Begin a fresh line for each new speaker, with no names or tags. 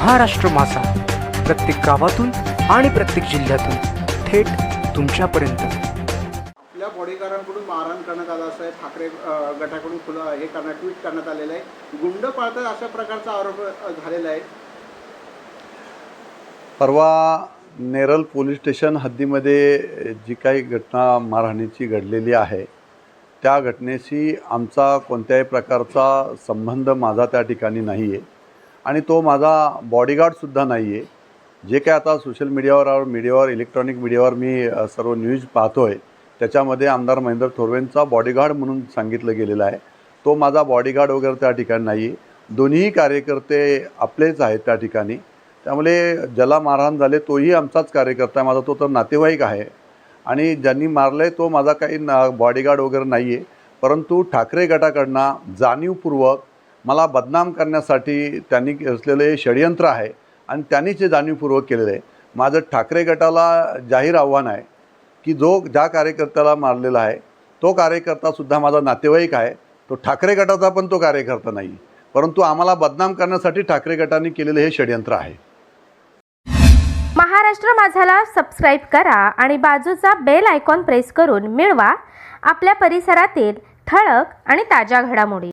महाराष्ट्र माझा. प्रत्येक गावातून आणि प्रत्येक जिल्ह्यातून थेट तुमच्यापर्यंत.
आपल्या बॉडीगार्डांकडून मारहाण करण्यात आलं असं आहे. ठाकरे गटाकडून खुलं हे करण्यात ट्विट करण्यात आलेलं आहे. गुंड पाळतात अशा प्रकारचा आरोप झालेला आहे.
परवा नेरळ पोलीस स्टेशन हद्दीमध्ये जी काही घटना मारहाणीची घडलेली आहे त्या घटनेशी आमचा कोणत्याही प्रकारचा संबंध माझा त्या ठिकाणी नाही आहे आणि तो माझा बॉडीगार्डसुद्धा नाही आहे जे काय आता सोशल मीडियावर मीडियावर इलेक्ट्रॉनिक मीडियावर मी सर्व न्यूज पाहतो आहे त्याच्यामध्ये आमदार महेंद्र थोरवेंचा बॉडीगार्ड म्हणून सांगितलं गेलेलं आहे. तो माझा बॉडीगार्ड वगैरे त्या ठिकाणी नाही आहे दोन्हीही कार्यकर्ते आपलेच आहेत त्या ठिकाणी. त्यामुळे ज्याला मारहाण झाले तोही आमचाच कार्यकर्ता आहे. माझा तो तर नातेवाईक आहे. आणि ज्यांनी मारलं आहे तो माझा काही ना बॉडीगार्ड वगैरे नाही आहे परंतु ठाकरे गटाकडनं जाणीवपूर्वक मला बदनाम करण्यासाठी त्यांनी असलेलं हे षडयंत्र आहे आणि त्यांनीच हे जाणीवपूर्वक केलेलं आहे. माझं ठाकरे गटाला जाहीर आव्हान आहे की जो ज्या कार्यकर्त्याला मारलेला आहे तो कार्यकर्तासुद्धा माझा नातेवाईक आहे. तो ठाकरे गटाचा पण तो कार्यकर्ता नाही. परंतु आम्हाला बदनाम करण्यासाठी ठाकरे गटाने केलेलं हे षडयंत्र आहे.
महाराष्ट्र माझाला सबस्क्राईब करा आणि बाजूचा बेल आयकॉन प्रेस करून मिळवा. आपल्या परिसरातील ठळक आणि ताज्या घडामोडी.